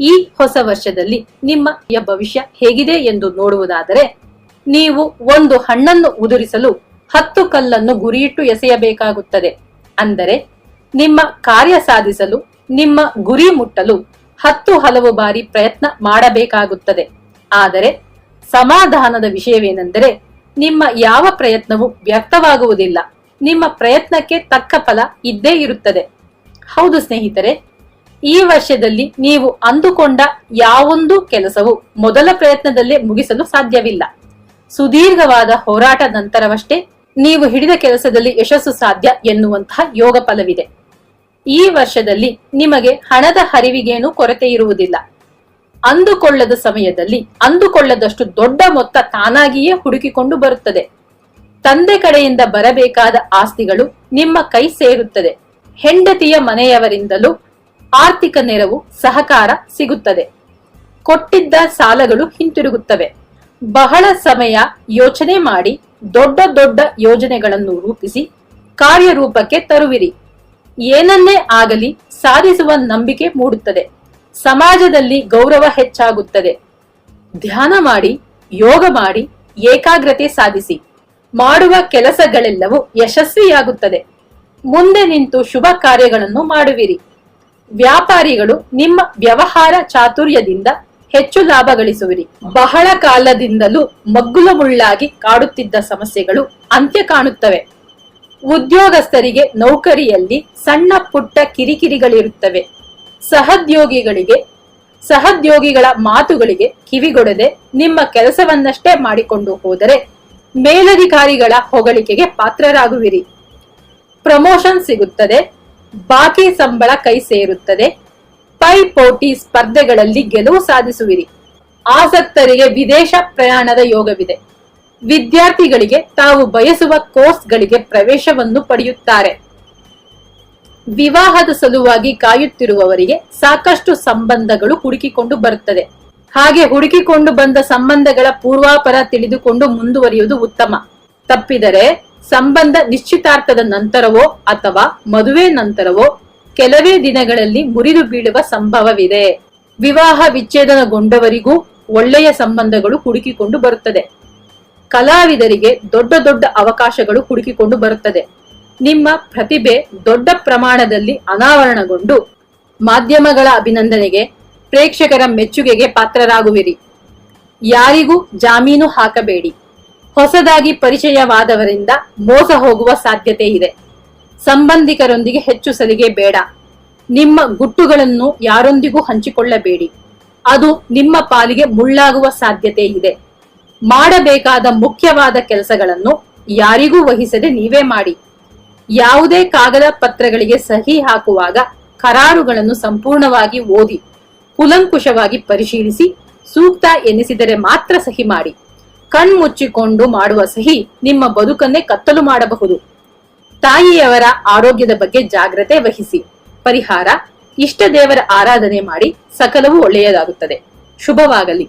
ಈ ಹೊಸ ವರ್ಷದಲ್ಲಿ ನಿಮ್ಮ ಭವಿಷ್ಯ ಹೇಗಿದೆ ಎಂದು ನೋಡುವುದಾದರೆ, ನೀವು ಒಂದು ಹಣ್ಣನ್ನು ಉದುರಿಸಲು ಹತ್ತು ಕಲ್ಲನ್ನು ಗುರಿಯಿಟ್ಟು ಎಸೆಯಬೇಕಾಗುತ್ತದೆ. ಅಂದರೆ, ನಿಮ್ಮ ಕಾರ್ಯ ಸಾಧಿಸಲು, ನಿಮ್ಮ ಗುರಿ ಮುಟ್ಟಲು ಹತ್ತು ಹಲವು ಬಾರಿ ಪ್ರಯತ್ನ ಮಾಡಬೇಕಾಗುತ್ತದೆ. ಆದರೆ, ಸಮಾಧಾನದ ವಿಷಯವೇನೆಂದರೆ, ನಿಮ್ಮ ಯಾವ ಪ್ರಯತ್ನವೂ ವ್ಯರ್ಥವಾಗುವುದಿಲ್ಲ ನಿಮ್ಮ ಪ್ರಯತ್ನಕ್ಕೆ ತಕ್ಕ ಫಲ ಇದ್ದೇ ಇರುತ್ತದೆ. ಹೌದು ಸ್ನೇಹಿತರೆ ಈ ವರ್ಷದಲ್ಲಿ ನೀವು ಅಂದುಕೊಂಡ ಯಾವೊಂದು ಕೆಲಸವು ಮೊದಲ ಪ್ರಯತ್ನದಲ್ಲೇ ಮುಗಿಸಲು ಸಾಧ್ಯವಿಲ್ಲ. ಸುದೀರ್ಘವಾದ ಹೋರಾಟ ನಂತರವಷ್ಟೇ ನೀವು ಹಿಡಿದ ಕೆಲಸದಲ್ಲಿ ಯಶಸ್ಸು ಸಾಧ್ಯ ಎನ್ನುವಂತಹ ಯೋಗ ಫಲವಿದೆ. ಈ ವರ್ಷದಲ್ಲಿ ನಿಮಗೆ ಹಣದ ಹರಿವಿಗೇನೂ ಕೊರತೆ ಇರುವುದಿಲ್ಲ. ಅಂದುಕೊಳ್ಳದ ಸಮಯದಲ್ಲಿ ಅಂದುಕೊಳ್ಳದಷ್ಟು ದೊಡ್ಡ ಮೊತ್ತ ತಾನಾಗಿಯೇ ಹುಡುಕಿಕೊಂಡು ಬರುತ್ತದೆ. ತಂದೆ ಕಡೆಯಿಂದ ಬರಬೇಕಾದ ಆಸ್ತಿಗಳು ನಿಮ್ಮ ಕೈ ಸೇರುತ್ತದೆ. ಹೆಂಡತಿಯ ಮನೆಯವರಿಂದಲೂ ಆರ್ಥಿಕ ನೆರವು, ಸಹಕಾರ ಸಿಗುತ್ತದೆ. ಕೊಟ್ಟಿದ್ದ ಸಾಲಗಳು ಹಿಂತಿರುಗುತ್ತವೆ. ಬಹಳ ಸಮಯ ಯೋಚನೆ ಮಾಡಿ, ದೊಡ್ಡ ದೊಡ್ಡ ಯೋಜನೆಗಳನ್ನು ರೂಪಿಸಿ, ಕಾರ್ಯರೂಪಕ್ಕೆ ತರುವಿರಿ. ಏನನ್ನೇ ಆಗಲಿ ಸಾಧಿಸುವ ನಂಬಿಕೆ ಮೂಡುತ್ತದೆ. ಸಮಾಜದಲ್ಲಿ ಗೌರವ ಹೆಚ್ಚಾಗುತ್ತದೆ. ಧ್ಯಾನ ಮಾಡಿ, ಯೋಗ ಮಾಡಿ, ಏಕಾಗ್ರತೆ ಸಾಧಿಸಿ. ಮಾಡುವ ಕೆಲಸಗಳೆಲ್ಲವೂ ಯಶಸ್ವಿಯಾಗುತ್ತದೆ. ಮುಂದೆ ನಿಂತು ಶುಭ ಕಾರ್ಯಗಳನ್ನು ಮಾಡುವಿರಿ. ವ್ಯಾಪಾರಿಗಳು ನಿಮ್ಮ ವ್ಯವಹಾರ ಚಾತುರ್ಯದಿಂದ ಹೆಚ್ಚು ಲಾಭ ಗಳಿಸುವಿರಿ. ಬಹಳ ಕಾಲದಿಂದಲೂ ಮಗ್ಗುಲ ಮುಳ್ಳಾಗಿ ಕಾಡುತ್ತಿದ್ದ ಸಮಸ್ಯೆಗಳು ಅಂತ್ಯ ಕಾಣುತ್ತವೆ. ಉದ್ಯೋಗಸ್ಥರಿಗೆ ನೌಕರಿಯಲ್ಲಿ ಸಣ್ಣ ಪುಟ್ಟ ಕಿರಿಕಿರಿಗಳಿರುತ್ತವೆ. ಸಹೋದ್ಯೋಗಿಗಳಿಗೆ, ಸಹೋದ್ಯೋಗಿಗಳ ಮಾತುಗಳಿಗೆ ಕಿವಿಗೊಡದೆ ನಿಮ್ಮ ಕೆಲಸವನ್ನಷ್ಟೇ ಮಾಡಿಕೊಂಡು ಹೋದರೆ ಮೇಲಧಿಕಾರಿಗಳ ಹೊಗಳಿಕೆಗೆ ಪಾತ್ರರಾಗುವಿರಿ. ಪ್ರಮೋಷನ್ ಸಿಗುತ್ತದೆ. ಬಾಕಿ ಸಂಬಳ ಕೈ ಸೇರುತ್ತದೆ. ಪೈಪೋಟಿ ಸ್ಪರ್ಧೆಗಳಲ್ಲಿ ಗೆಲುವು ಸಾಧಿಸುವಿರಿ. ಆಸಕ್ತರಿಗೆ ವಿದೇಶ ಪ್ರಯಾಣದ ಯೋಗವಿದೆ. ವಿದ್ಯಾರ್ಥಿಗಳಿಗೆ ತಾವು ಬಯಸುವ ಕೋರ್ಸ್ಗಳಿಗೆ ಪ್ರವೇಶವನ್ನು ಪಡೆಯುತ್ತಾರೆ. ವಿವಾಹದ ಸಲುವಾಗಿ ಕಾಯುತ್ತಿರುವವರಿಗೆ ಸಾಕಷ್ಟು ಸಂಬಂಧಗಳು ಹುಡುಕಿಕೊಂಡು ಬರುತ್ತದೆ. ಹಾಗೆ ಹುಡುಕಿಕೊಂಡು ಬಂದ ಸಂಬಂಧಗಳ ಪೂರ್ವಾಪರ ತಿಳಿದುಕೊಂಡು ಮುಂದುವರಿಯುವುದು ಉತ್ತಮ. ತಪ್ಪಿದರೆ ಸಂಬಂಧ ನಿಶ್ಚಿತಾರ್ಥದ ನಂತರವೋ ಅಥವಾ ಮದುವೆ ನಂತರವೋ ಕೆಲವೇ ದಿನಗಳಲ್ಲಿ ಮುರಿದು ಬೀಳುವ ಸಂಭವವಿದೆ. ವಿವಾಹ ವಿಚ್ಛೇದನಗೊಂಡವರಿಗೂ ಒಳ್ಳೆಯ ಸಂಬಂಧಗಳು ಹುಡುಕಿಕೊಂಡು ಬರುತ್ತದೆ. ಕಲಾವಿದರಿಗೆ ದೊಡ್ಡ ದೊಡ್ಡ ಅವಕಾಶಗಳು ಹುಡುಕಿಕೊಂಡು ಬರುತ್ತದೆ. ನಿಮ್ಮ ಪ್ರತಿಭೆ ದೊಡ್ಡ ಪ್ರಮಾಣದಲ್ಲಿ ಅನಾವರಣಗೊಂಡು ಮಾಧ್ಯಮಗಳ ಅಭಿನಂದನೆಗೆ ಪ್ರೇಕ್ಷಕರ ಮೆಚ್ಚುಗೆಗೆ ಪಾತ್ರರಾಗುವಿರಿ. ಯಾರಿಗೂ ಜಾಮೀನು ಹಾಕಬೇಡಿ. ಹೊಸದಾಗಿ ಪರಿಚಯವಾದವರಿಂದ ಮೋಸ ಹೋಗುವ ಸಾಧ್ಯತೆ ಇದೆ. ಸಂಬಂಧಿಕರೊಂದಿಗೆ ಹೆಚ್ಚು ಸಲಿಗೆ ಬೇಡ. ನಿಮ್ಮ ಗುಟ್ಟುಗಳನ್ನು ಯಾರೊಂದಿಗೂ ಹಂಚಿಕೊಳ್ಳಬೇಡಿ. ಅದು ನಿಮ್ಮ ಪಾಲಿಗೆ ಮುಳ್ಳಾಗುವ ಸಾಧ್ಯತೆ ಇದೆ. ಮಾಡಬೇಕಾದ ಮುಖ್ಯವಾದ ಕೆಲಸಗಳನ್ನು ಯಾರಿಗೂ ವಹಿಸದೆ ನೀವೇ ಮಾಡಿ. ಯಾವುದೇ ಕಾಗದ ಪತ್ರಗಳಿಗೆ ಸಹಿ ಹಾಕುವಾಗ ಕರಾರುಗಳನ್ನು ಸಂಪೂರ್ಣವಾಗಿ ಓದಿ, ಕುಲಂಕುಷವಾಗಿ ಪರಿಶೀಲಿಸಿ, ಸೂಕ್ತ ಎನಿಸಿದರೆ ಮಾತ್ರ ಸಹಿ ಮಾಡಿ. ಕಣ್ಮುಚ್ಚಿಕೊಂಡು ಮಾಡುವ ಸಹಿ ನಿಮ್ಮ ಬದುಕನ್ನೇ ಕತ್ತಲು ಮಾಡಬಹುದು. ತಾಯಿಯವರ ಆರೋಗ್ಯದ ಬಗ್ಗೆ ಜಾಗ್ರತೆ ವಹಿಸಿ. ಪರಿಹಾರ ಇಷ್ಟ ದೇವರ ಆರಾಧನೆ ಮಾಡಿ ಸಕಲವೂ ಒಳ್ಳೆಯದಾಗುತ್ತದೆ. ಶುಭವಾಗಲಿ.